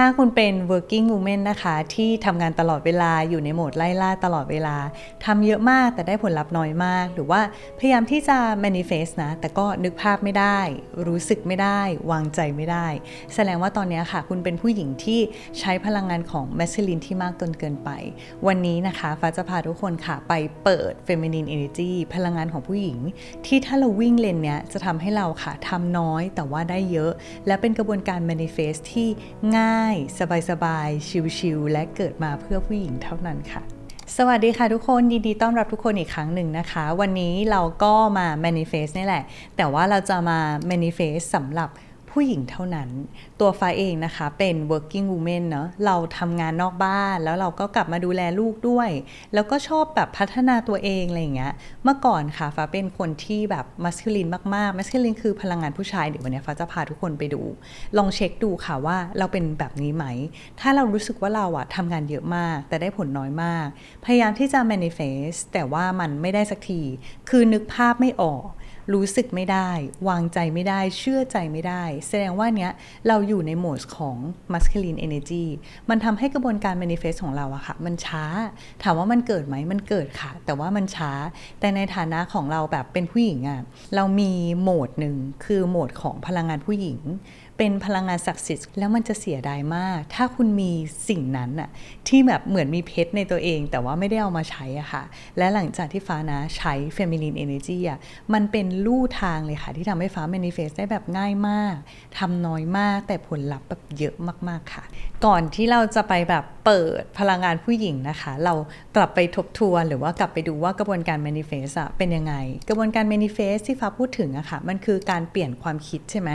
ถ้าคุณเป็น working woman นะคะที่ทำงานตลอดเวลาอยู่ในโหมดไล่ล่าตลอดเวลาทำเยอะมากแต่ได้ผลลัพธ์น้อยมาก หรือว่าพยายามที่จะ manifest นะ แต่ก็นึกภาพไม่ได้ รู้สึกไม่ได้ วางใจไม่ได้ แสดงว่าตอนนี้ค่ะ คุณเป็นผู้หญิงที่ใช้พลังงานของ masculine ที่มากจนเกินไป วันนี้นะคะฟ้าจะพาทุกคนค่ะไปเปิด feminine energy พลังงานของผู้หญิง ที่ถ้าเราวิ่งเลนเนี้ยจะทำให้เราค่ะทำน้อยแต่ว่าได้เยอะ และเป็นกระบวนการ manifest ที่ง่ายสบายๆ ชิลๆ และเกิดมาเพื่อผู้หญิงเท่านั้นค่ะ สวัสดีค่ะทุกคนยินดีต้อนรับทุกคนอีกครั้งหนึ่งนะคะ วันนี้เราก็มา manifest นี่แหละ แต่ว่าเราจะมา manifest สำหรับ ผู้หญิงเท่านั้น ตัวฟ้าเองนะคะเป็น working woman เนาะเราทำงานนอกบ้านแล้วเราก็กลับมาดูแลลูกด้วย แล้วก็ชอบแบบพัฒนาตัวเองอะไรอย่างเงี้ยเมื่อก่อนค่ะฟ้าเป็นคนที่แบบ masculine มากๆ masculine คือพลังงานผู้ชายเดี๋ยววันนี้ฟ้าจะพาทุกคนไปดู ลองเช็คดูค่ะว่าเราเป็นแบบนี้ไหม ถ้าเรารู้สึกว่าเราอะทำงานเยอะมาก แต่ได้ผลน้อยมาก พยายามที่จะ manifest แต่ว่ามันไม่ได้สักที คือนึกภาพไม่ออก รู้สึกไม่ได้ วางใจไม่ได้ เชื่อใจไม่ได้ แสดงว่าเนี้ยเราอยู่ในโหมดของ masculine energy มันทำให้กระบวนการ manifest ของเราอะค่ะ มันช้า ถามว่ามันเกิดไหมมันเกิดค่ะ แต่ว่ามันช้า แต่ในฐานะของเราแบบเป็นผู้หญิงอะเรามีโหมดหนึ่งคือโหมดของพลังงานผู้หญิง เป็นพลังงานศักดิ์สิทธิ์แล้วมันจะเสียดายมาก ถ้าคุณมีสิ่งนั้นอะที่แบบเหมือนมีเพชรในตัวเอง แต่ว่าไม่ได้เอามาใช้อะค่ะ และหลังจากที่ฟ้านะใช้ feminine energy อะมันเป็นลู่ทางเลยค่ะ ที่ทำให้ฟ้า manifest ได้แบบง่ายมากทำน้อยมากแต่ผลลัพธ์แบบเยอะมากๆค่ะ ก่อนที่เราจะไปแบบเปิดพลังงานผู้หญิงนะคะ เรากลับไปทบทวนหรือว่ากลับไปดูว่ากระบวนการ manifest อะเป็นยังไง กระบวนการ manifest ที่ฟ้าพูดถึงอะค่ะมันคือการเปลี่ยนความคิดใช่ไหม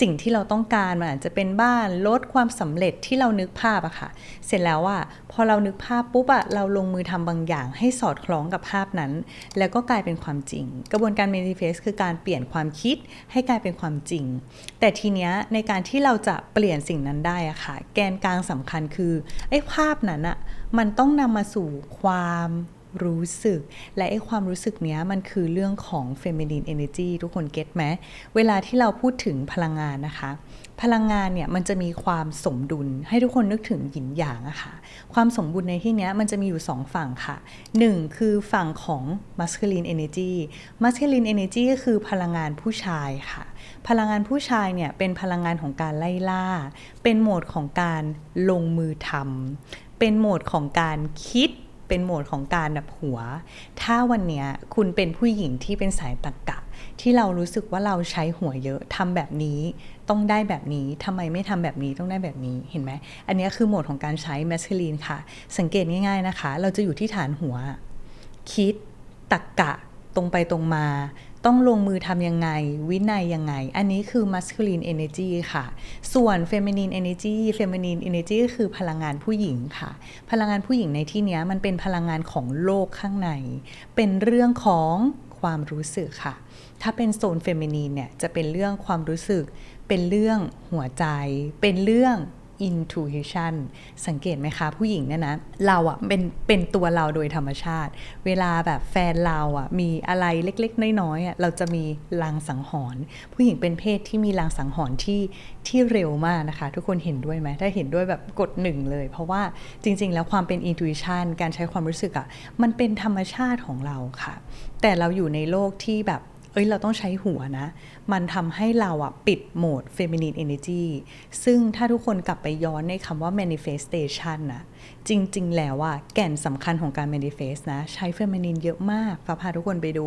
สิ่งที่เราต้องการมันอาจจะเป็นบ้านลดความสำเร็จที่เรานึกภาพอะค่ะ เสร็จแล้วอะพอเรานึกภาพปุ๊บอะเราลงมือทำบางอย่างให้สอดคล้องกับภาพนั้น แล้วก็กลายเป็นความจริง กระบวนการ manifest คือการเปลี่ยนความคิดให้กลายเป็นความจริง แต่ทีเนี้ยในการที่เราจะเปลี่ยนสิ่งนั้นได้อะค่ะ แกนกลางสำคัญคือไอ้ภาพนั้นอะมันต้องนำมาสู่ความ รู้สึก และไอ้ความรู้สึกเนี้ยมันคือเรื่องของ feminine energy ทุกคนเก็ตไหมเวลาที่เราพูดถึงพลังงานนะคะ พลังงานเนี่ยมันจะมีความสมดุลให้ทุกคนนึกถึงหยินหยางอะค่ะความสมบูรณ์ในที่เนี้ยมันจะมีอยู่ 2 ฝั่งค่ะ 1 คือฝั่งของ masculine energy masculine energy ก็คือพลังงานผู้ชายค่ะ พลังงานผู้ชายเนี่ยเป็นพลังงานของการไล่ล่า เป็นโหมดของการลงมือทำเป็นโหมดของการคิด เป็นโหมดของการแบบหัว ถ้าวันเนี้ยคุณเป็นผู้หญิงที่เป็นสายตรกกะ ที่เรารู้สึกว่าเราใช้หัวเยอะทำแบบนี้ ต้องได้แบบนี้ทำไมไม่ทำแบบนี้ต้องได้แบบนี้เห็นไหมอันนี้คือโหมดของการใช้แมสคิลีนค่ะ สังเกตง่ายๆนะคะ เราจะอยู่ที่ฐานหัว คิดตรกกะตรงไปตรงมา ต้องลงมือทำยังไง วินัยยังไง อันนี้คือ masculine energy ค่ะ ส่วน feminine energy feminine energy ก็คือพลังงานผู้หญิงค่ะ พลังงานผู้หญิงในที่นี้มันเป็นพลังงานของโลกข้างใน เป็นเรื่องของความรู้สึกค่ะ ถ้าเป็นโซนเฟมินีนเนี่ยจะเป็นเรื่องความรู้สึก เป็นเรื่องหัวใจ เป็นเรื่อง intuition สังเกตไหมคะ ผู้หญิงเนี่ยนะ เราอะเป็นเป็นตัวเราโดยธรรมชาติ เวลาแบบแฟนเราอะมีอะไรเล็กๆ น้อยๆอะเราจะมีลางสังหรณ์ผู้หญิงเป็นเพศที่มีลางสังหรณ์ที่ที่เร็วมากนะคะ ทุกคนเห็นด้วยไหมถ้าเห็นด้วยแบบกดหนึ่งเลย เพราะว่าจริง ๆ แล้วความเป็น intuition การใช้ความรู้สึกอะมันเป็นธรรมชาติของเราค่ะ แต่เราอยู่ในโลกที่แบบ เอ้ยเราต้องใช้หัวนะ มันทำให้เราอะปิดโหมด feminine energy ซึ่งถ้าทุกคนกลับไปย้อนในคำว่า manifestation นะจริง ๆ แล้วอะแก่นสำคัญของการ manifest นะ ใช้ feminine เยอะมากฟ้าพาทุกคนไปดู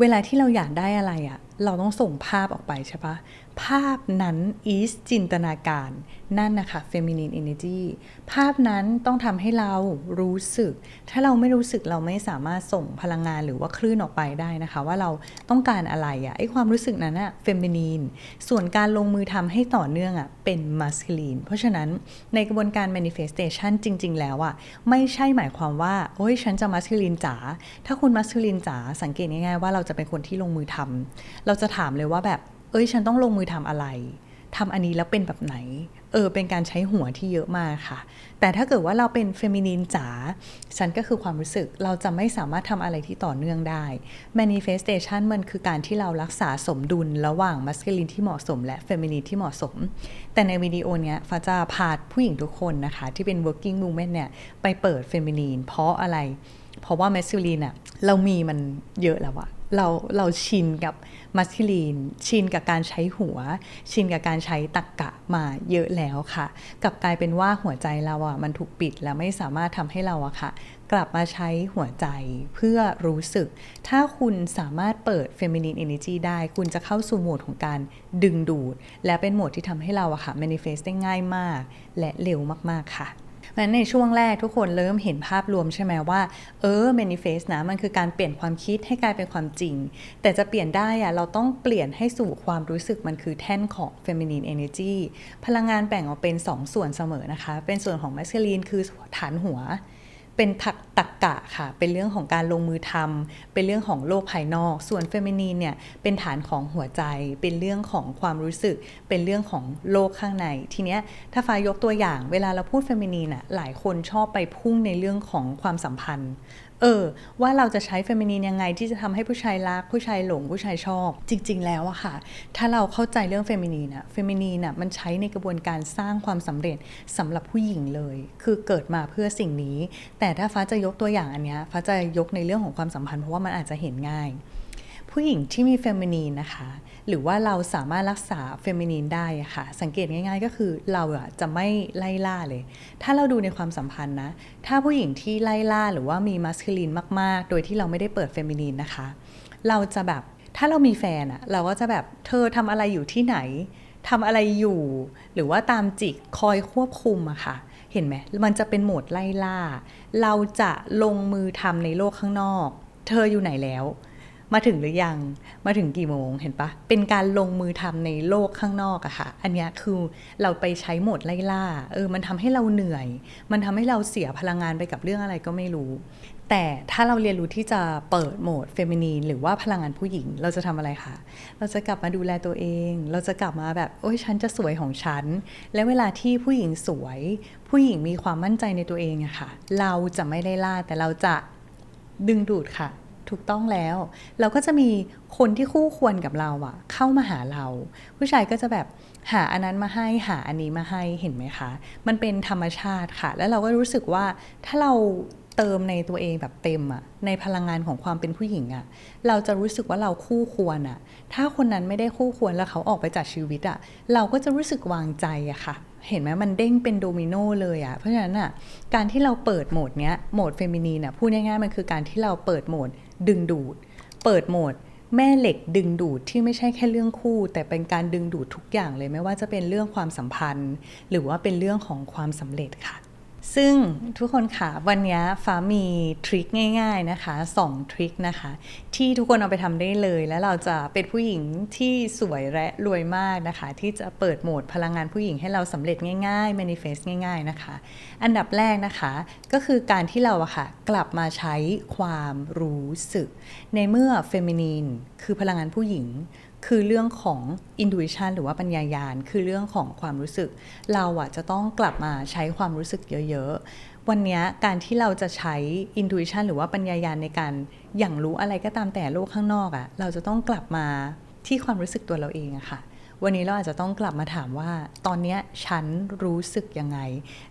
เวลาที่เราอยากได้อะไรอะเราต้องส่งภาพออกไปใช่ปะ ภาพนั้น is จินตนาการ นั่นนะคะ feminine energy ภาพนั้นต้องทำให้เรารู้สึก ถ้าเราไม่รู้สึกเราไม่สามารถส่งพลังงานหรือว่าคลื่นออกไปได้นะคะ ว่าเราต้องการอะไรอะไอความรู้สึกนั้นอะ feminine ส่วนการลงมือทำให้ต่อเนื่องอะเป็น masculine เพราะฉะนั้นในกระบวนการ manifestation จริง ๆ แล้วอะไม่ใช่หมายความว่า โอ้ยฉันจะ masculine จ๋า ถ้าคุณ masculine จ๋าสังเกตง่ายๆว่าเราจะเป็นคนที่ลงมือทำเราจะถามเลยว่าแบบ เอ้ยฉันต้องลงมือทำอะไรทำอันนี้แล้วเป็นแบบไหน เออ เป็นการใช้หัวที่เยอะมากค่ะ แต่ถ้าเกิดว่าเราเป็นเฟมินีนจ๋าฉันก็คือความรู้สึกเราจะไม่สามารถทำอะไรที่ต่อเนื่องได้ manifestation มันคือการที่เรารักษาสมดุลระหว่าง masculine ที่เหมาะสม และ feminine ที่เหมาะสม แต่ในวิดีโอเนี้ยฟ้าจะพาผู้หญิงทุกคนนะคะ ที่เป็น working woman เนี่ยไปเปิด feminine เพราะอะไร เพราะว่า masculine อะเรามีมันเยอะแล้วอะเราเราชินกับ มัสคิลีน ชินกับการใช้หัว ชินกับการใช้ตักกะมาเยอะแล้วค่ะ กลับกลายเป็นว่าหัวใจเราอะมันถูกปิดแล้วไม่สามารถทำให้เราอะค่ะ กลับมาใช้หัวใจเพื่อรู้สึก ถ้าคุณสามารถเปิด Feminine Energy ได้ คุณจะเข้าสู่โหมดของการดึงดูด และเป็นโหมดที่ทำให้เราอะค่ะ manifest ได้ง่ายมาก และเร็วมากๆค่ะ นั้นในช่วงแรกทุกคนเริ่มเห็นภาพรวมใช่ไหมว่า เออ manifest นะ มันคือการเปลี่ยนความคิดให้กลายเป็นความจริง แต่จะเปลี่ยนได้อะเราต้องเปลี่ยนให้สู่ความรู้สึกมันคือแท่นของ feminine energy พลังงานแบ่งออกเป็น 2ส่วนเสมอนะคะ เป็นส่วนของ masculine คือฐานหัว เป็นทักตักกะค่ะ เป็นเรื่องของการลงมือทำเป็นเรื่องของโลกภายนอก ส่วนเฟมินีนเนี่ยเป็นฐานของหัวใจ เป็นเรื่องของความรู้สึก เป็นเรื่องของโลกข้างใน ทีเนี้ยถ้าฟ้ายกตัวอย่าง เวลาเราพูดเฟมินีนอะหลายคนชอบไปพุ่งในเรื่องของความสัมพันธ์ เออ ว่าเราจะใช้เฟมินีนยังไงที่จะทำให้ผู้ชายรัก ผู้ชายหลงผู้ชายชอบ จริง ๆ แล้วอะค่ะ ถ้าเราเข้าใจเรื่องเฟมินีนอะเฟมินีนอะมันใช้ในกระบวนการสร้างความสำเร็จสำหรับผู้หญิงเลย คือเกิดมาเพื่อสิ่งนี้ แต่ถ้าฟ้าจะยกตัวอย่างอันเนี้ยฟ้าจะยกในเรื่องของความสัมพันธ์เพราะว่ามันอาจจะเห็นง่าย ผู้หญิงที่มีเฟมินีนนะคะ หรือว่าเราสามารถรักษาเฟมินีนได้ค่ะ สังเกตง่าย ๆ ก็คือเราอะจะไม่ไล่ล่าเลย ถ้าเราดูในความสัมพันธ์นะ ถ้าผู้หญิงที่ไล่ล่าหรือว่ามีมัสคิลีนมาก ๆ โดยที่เราไม่ได้เปิดเฟมินีนนะคะ เราจะแบบถ้าเรามีแฟนอะเราก็จะแบบเธอทำอะไรอยู่ที่ไหนทำอะไรอยู่ หรือว่าตามจิกคอยควบคุมอะค่ะเห็นไหมมันจะเป็นโหมดไล่ล่า เราจะลงมือทำในโลกข้างนอก เธออยู่ไหนแล้ว มาถึงหรือยัง มาถึงกี่โมงเห็นปะ เป็นการลงมือทำในโลกข้างนอกอะค่ะ อันนี้คือเราไปใช้โหมดไล่ล่า เออ มันทำให้เราเหนื่อย มันทำให้เราเสียพลังงานไปกับเรื่องอะไรก็ไม่รู้ แต่ถ้าเราเรียนรู้ที่จะเปิดโหมดเฟมินีนหรือว่าพลังงานผู้หญิง เราจะทำอะไรคะ เราจะกลับมาดูแลตัวเอง เราจะกลับมาแบบ โอ้ยฉันจะสวยของฉัน และเวลาที่ผู้หญิงสวย ผู้หญิงมีความมั่นใจในตัวเองอะค่ะ เราจะไม่ได้ล่าแต่เราจะดึงดูดค่ะ ถูกต้องแล้ว เราก็จะมีคนที่คู่ควรกับเราอะเข้ามาหาเรา ผู้ชายก็จะแบบหาอันนั้นมาให้หาอันนี้มาให้เห็นไหมคะ มันเป็นธรรมชาติค่ะ แล้วเราก็รู้สึกว่าถ้าเราเติมในตัวเองแบบเต็มอะในพลังงานของความเป็นผู้หญิงอะเราจะรู้สึกว่าเราคู่ควรอะถ้าคนนั้นไม่ได้คู่ควรแล้วเขาออกไปจากชีวิตอะเราก็จะรู้สึกวางใจอะค่ะ เห็นไหมมันเด้งเป็นโดมิโนเลยอะเพราะฉะนั้นอะการที่เราเปิดโหมดเนี้ยโหมดเฟมินีนอะพูดง่ายๆมันคือการที่เราเปิดโหมด ดึงดูด เปิดโหมด แม่เหล็กดึงดูดที่ไม่ใช่แค่เรื่องคู่ แต่เป็นการดึงดูดทุกอย่างเลยไม่ว่าจะเป็นเรื่องความสัมพันธ์ หรือว่าเป็นเรื่องของความสำเร็จค่ะ ซึ่งทุกคนค่ะวันนี้ฟ้ามีทริคง่าย ๆนะคะ2ทริคนะคะ ที่ทุกคนเอาไปทำได้เลย แล้วเราจะเป็นผู้หญิงที่สวยและรวยมากนะคะ ที่จะเปิดโหมดพลังงานผู้หญิงให้เราสำเร็จง่ายๆ manifest ง่าย ๆนะคะ อันดับแรกนะคะ ก็คือการที่เราอะค่ะกลับมาใช้ความรู้สึก ในเมื่อเฟมินีนคือพลังงานผู้หญิง คือเรื่องของ intuition หรือว่าปัญญายาณ คือเรื่องของความรู้สึก เราอะจะต้องกลับมาใช้ความรู้สึกเยอะ ๆ วันนี้การที่เราจะใช้ intuition หรือว่าปัญญายาณในการอย่างรู้อะไรก็ตามแต่โลกข้างนอกอะเราจะต้องกลับมาที่ความรู้สึกตัวเราเองอะค่ะวันนี้เราอาจจะต้องกลับมาถามว่า ตอนนี้ฉันรู้สึกยังไง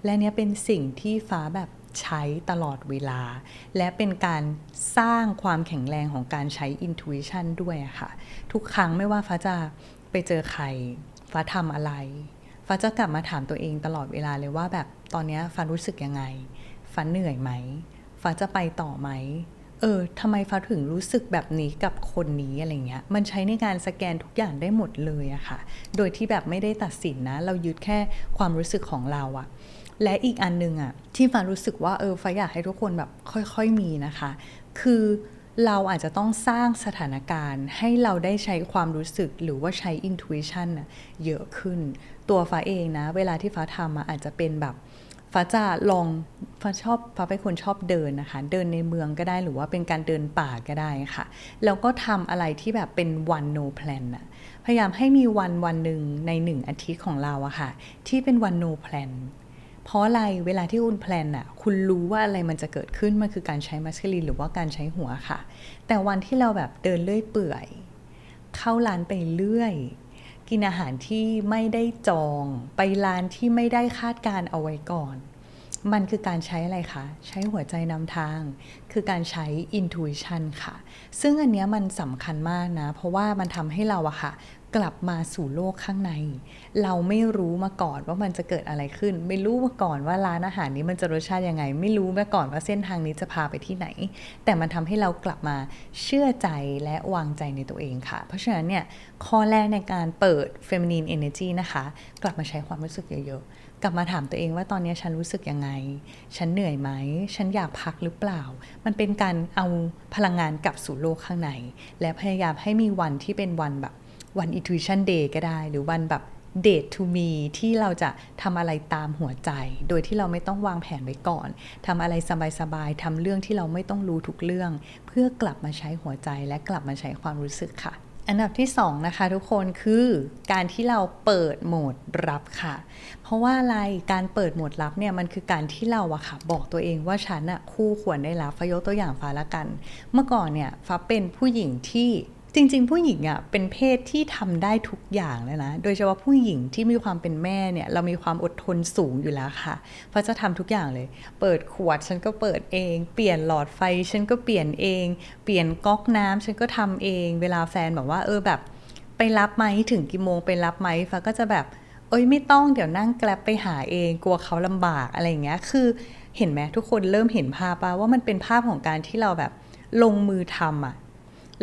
และเนี้ยเป็นสิ่งที่ฟ้าแบบ ใช้ตลอดเวลา และเป็นการสร้างความแข็งแรงของการใช้ intuition ด้วยค่ะ ทุกครั้งไม่ว่าฟ้าจะไปเจอใคร ฟ้าทำอะไร ฟ้าจะกลับมาถามตัวเองตลอดเวลาเลยว่าแบบตอนนี้ฟ้ารู้สึกยังไง ฟ้าเหนื่อยไหม ฟ้าจะไปต่อไหมเออทำไมฟ้าถึงรู้สึกแบบนี้กับคนนี้อะไรเงี้ย มันใช้ในการสแกนทุกอย่างได้หมดเลยอะค่ะ โดยที่แบบไม่ได้ตัดสินนะ เรายึดแค่ความรู้สึกของเราอะ และอีกอันหนึงอะที่ฟ้ารู้สึกว่าเออฟ้าอยากให้ทุกคนแบบค่อยๆมีนะคะ คือเราอาจจะต้องสร้างสถานการณ์ให้เราได้ใช้ความรู้สึกหรือว่าใช้ intuition น่ะเยอะขึ้น ตัวฟ้าเองนะ เวลาที่ฟ้าทำอะอาจจะเป็นแบบฟ้าจะลองฟ้าชอบฟ้าเป็นคนชอบเดินนะคะ เดินในเมืองก็ได้หรือว่าเป็นการเดินป่าก็ได้ค่ะ แล้วก็ทำอะไรที่แบบเป็น one no plan อะพยายามให้มีวันวันหนึ่งในหนึ่งอาทิตย์ของเราอะค่ะ ที่เป็นวัน no plan เพราะอะไรเวลาที่คุณแพลนอะคุณรู้ว่าอะไรมันจะเกิดขึ้น มันคือการใช้มัสคลีนหรือว่าการใช้หัวค่ะ แต่วันที่เราแบบเดินเลื่อยเปื่อย เข้าร้านไปเรื่อย กินอาหารที่ไม่ได้จองไปร้านที่ไม่ได้คาดการเอาไว้ก่อน มันคือการใช้อะไรคะใช้หัวใจนำทาง คือการใช้ intuition ค่ะ ซึ่งอันเนี้ยมันสำคัญมากนะ เพราะว่ามันทำให้เราอะค่ะ กลับมาสู่โลกข้างใน เราไม่รู้มาก่อนว่ามันจะเกิดอะไรขึ้น ไม่รู้มาก่อนว่าร้านอาหารนี้มันจะรสชาติยังไง ไม่รู้มาก่อนว่าเส้นทางนี้จะพาไปที่ไหน แต่มันทำให้เรากลับมาเชื่อใจและวางใจในตัวเองค่ะ เพราะฉะนั้นเนี่ยข้อแรกในการเปิด feminine energy นะคะ กลับมาใช้ความรู้สึกเยอะๆ กลับมาถามตัวเองว่าตอนนี้ฉันรู้สึกยังไง ฉันเหนื่อยไหม ฉันอยากพักหรือเปล่า มันเป็นการเอาพลังงานกลับสู่โลกข้างใน และพยายามให้มีวันที่เป็นวันแบบ วัน intuition day ก็ได้ หรือวันแบบ date to me ที่เราจะทำอะไรตามหัวใจ โดยที่เราไม่ต้องวางแผนไว้ก่อนทำอะไรสบายๆทำเรื่องที่เราไม่ต้องรู้ทุกเรื่อง เพื่อกลับมาใช้หัวใจและกลับมาใช้ความรู้สึกค่ะอันดับที่2นะคะทุกคนคือการที่เราเปิดโหมดรับค่ะ เพราะว่าอะไรการเปิดโหมดรับเนี่ยมันคือการที่เราอะค่ะบอกตัวเองว่าฉันอะคู่ควรได้รับฟ้ายกตัวอย่างฟ้าละกัน เมื่อก่อนเนี่ยฟ้าเป็นผู้หญิงที่ จริง ๆ ผู้หญิงอะเป็นเพศที่ทำได้ทุกอย่างเลยนะ โดยเฉพาะผู้หญิงที่มีความเป็นแม่เนี่ยเรามีความอดทนสูงอยู่แล้วค่ะฟ้าจะทำทุกอย่างเลย เปิดขวดฉันก็เปิดเอง เปลี่ยนหลอดไฟฉันก็เปลี่ยนเอง เปลี่ยนก๊อกน้ำฉันก็ทำเอง เวลาแฟนบอกว่าเออแบบไปรับไหมถึงกี่โมงไปรับไหมฟ้าก็จะแบบเอ้ยไม่ต้องเดี๋ยวนั่งแกลบไปหาเอง กลัวเขาลำบากอะไรอย่างเงี้ย คือเห็นไหมทุกคนเริ่มเห็นภาพป่ะว่ามันเป็นภาพของการที่เราแบบลงมือทำอะ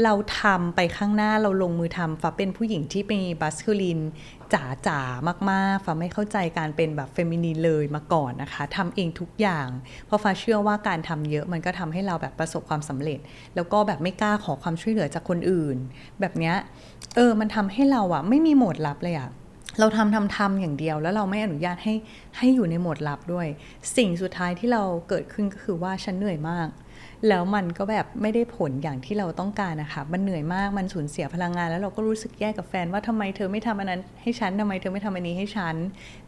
เราทำไปข้างหน้าเราลงมือทำฟ้าเป็นผู้หญิงที่มีบัสคูลินจ๋าจ๋ามากๆฟ้าไม่เข้าใจการเป็นแบบเฟมินีนเลยมาก่อนนะคะทำเองทุกอย่าง เพราะฟ้าเชื่อว่าการทำเยอะมันก็ทำให้เราแบบประสบความสำเร็จ แล้วก็แบบไม่กล้าขอความช่วยเหลือจากคนอื่น แบบเนี้ยเออมันทำให้เราอะไม่มีโหมดลับเลยอะเราทำทำทำอย่างเดียวแล้วเราไม่อนุญาตให้ให้อยู่ในโหมดลับด้วย สิ่งสุดท้ายที่เราเกิดขึ้นก็คือว่าฉันเหนื่อยมาก แล้วมันก็แบบไม่ได้ผลอย่างที่เราต้องการนะคะมันเหนื่อยมากมันสูญเสียพลังงาน แล้วเราก็รู้สึกแย่กับแฟนว่าทำไมเธอไม่ทำอันนั้นให้ฉันทำไมเธอไม่ทำอันนี้ให้ฉัน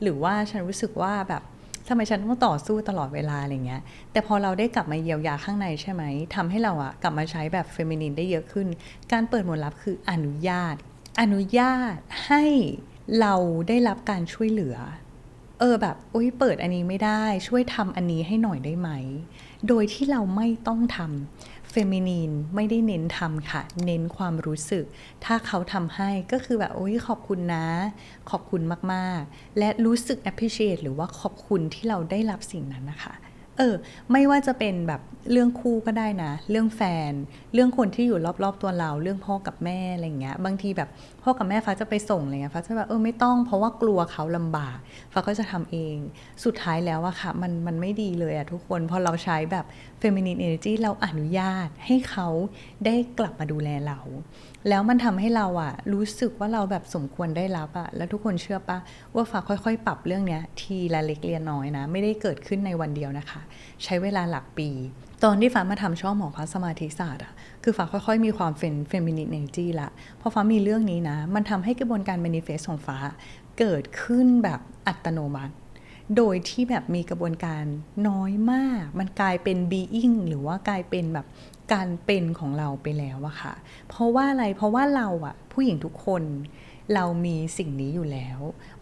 หรือว่าฉันรู้สึกว่าแบบทำไมฉันต้องต่อสู้ตลอดเวลาอะไรเงี้ย แต่พอเราได้กลับมาเยียวยาข้างในใช่ไหมทำให้เราอะกลับมาใช้แบบเฟมินินได้เยอะขึ้น การเปิดหมดลับคืออนุญาต อนุญาตให้เราได้รับการช่วยเหลือ เออแบบโอ้ยเปิดอันนี้ไม่ได้ ช่วยทำอันนี้ให้หน่อยได้ไหม โดยที่เราไม่ต้องทำเฟมินีนไม่ได้เน้นทำค่ะ เน้นความรู้สึก ถ้าเขาทำให้ก็คือแบบ โอ้ยขอบคุณนะ ขอบคุณมาก ๆ และรู้สึก appreciate หรือว่าขอบคุณที่เราได้รับสิ่งนั้นนะคะ ออ ไม่ว่าจะเป็นแบบเรื่องคู่ก็ได้นะ เรื่องแฟน เรื่องคนที่อยู่รอบๆตัวเรา เรื่องพ่อกับแม่อะไรเงี้ย บางทีแบบพ่อกับแม่ฟ้าจะไปส่งอะไรเงี้ยฟ้าจะแบบเออไม่ต้องเพราะว่ากลัวเขาลำบากฟ้าก็จะทำเอง สุดท้ายแล้วอะค่ะมันมันไม่ดีเลยอะทุกคนพอเราใช้แบบ feminine energy เราอนุญาตให้เขาได้กลับมาดูแลเรา แล้วมันทำให้เราอะรู้สึกว่าเราแบบสมควรได้รับอะแล้วทุกคนเชื่อปะว่าฟ้าค่อยๆ ปรับเรื่องเนี้ยทีละเล็กเลียนน้อยนะ ไม่ได้เกิดขึ้นในวันเดียวนะคะ ใช้เวลาหลักปี ตอนที่ฟ้ามาทำช่องหมอพระสมาธิศาสตร์อะคือฟ้าค่อยๆ มีความเป็นเฟมินินเนจีละพอฟ้ามีเรื่องนี้นะ มันทำให้กระบวนการ manifest ของฟ้าเกิดขึ้นแบบอัตโนมัติ โดยที่แบบมีกระบวนการน้อยมาก มันกลายเป็น being หรือว่ากลายเป็นแบบ การเป็นของเราไปแล้วอะค่ะ เพราะว่าอะไร เพราะว่าเราอะผู้หญิงทุกคนเรามีสิ่งนี้อยู่แล้ว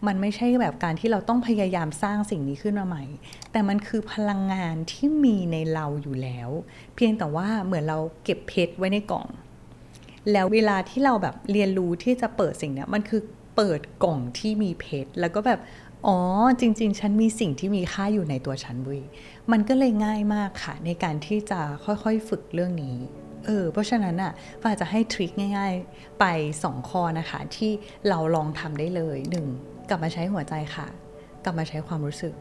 มันไม่ใช่แบบการที่เราต้องพยายามสร้างสิ่งนี้ขึ้นมาใหม่ แต่มันคือพลังงานที่มีในเราอยู่แล้ว เพียงแต่ว่าเหมือนเราเก็บเพชรไว้ในกล่อง แล้วเวลาที่เราแบบเรียนรู้ที่จะเปิดสิ่งนี้มันคือเปิดกล่องที่มีเพชร แล้วก็แบบ อ๋อ จริง ๆ ฉันมีสิ่งที่มีค่าอยู่ในตัวฉันเว้ยมันก็เลยง่ายมากค่ะ ในการที่จะค่อยๆฝึกเรื่องนี้เออเพราะฉะนั้นอะฝ้าจะให้ทริคง่าย ๆ ไป 2 ข้อนะคะ ที่เราลองทำได้เลย 1. กลับมาใช้หัวใจค่ะ กลับมาใช้ความรู้สึก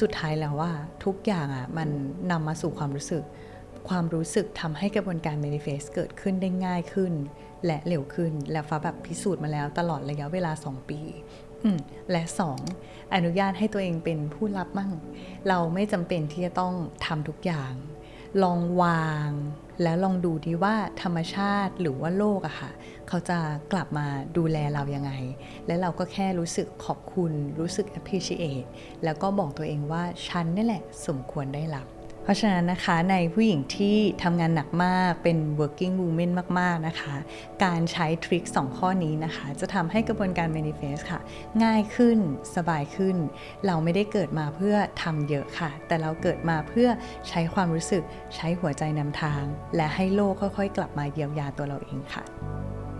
สุดท้ายแล้วว่าทุกอย่างอะมันนำมาสู่ความรู้สึก ความรู้สึกทำให้กระบวนการ manifest เกิดขึ้นได้ง่ายขึ้น และเร็วขึ้น และฟ้าแบบพิสูจน์มาแล้วตลอดระยะเวลา 2 ปี และ 2. อนุญาตให้ตัวเองเป็นผู้รับมั่ง เราไม่จำเป็นที่จะต้องทำทุกอย่าง ลองวาง แล้วลองดูดีว่าธรรมชาติหรือว่าโลกอะค่ะ เขาจะกลับมาดูแลเรายังไง และเราก็แค่รู้สึกขอบคุณ รู้สึก appreciate แล้วก็บอกตัวเองว่าฉันนี่แหละสมควรได้รับ เพราะฉะนั้นนะคะในผู้หญิงที่ทำงานหนักมากเป็น working woman มาก ๆ นะคะ การใช้ทริค2 ข้อนี้นะคะ จะทำให้กระบวนการ manifest ค่ะ ง่ายขึ้นสบายขึ้น เราไม่ได้เกิดมาเพื่อทำเยอะค่ะ แต่เราเกิดมาเพื่อใช้ความรู้สึกใช้หัวใจนำทาง และให้โลกค่อย ๆ กลับมาเยียวยาตัวเราเองค่ะ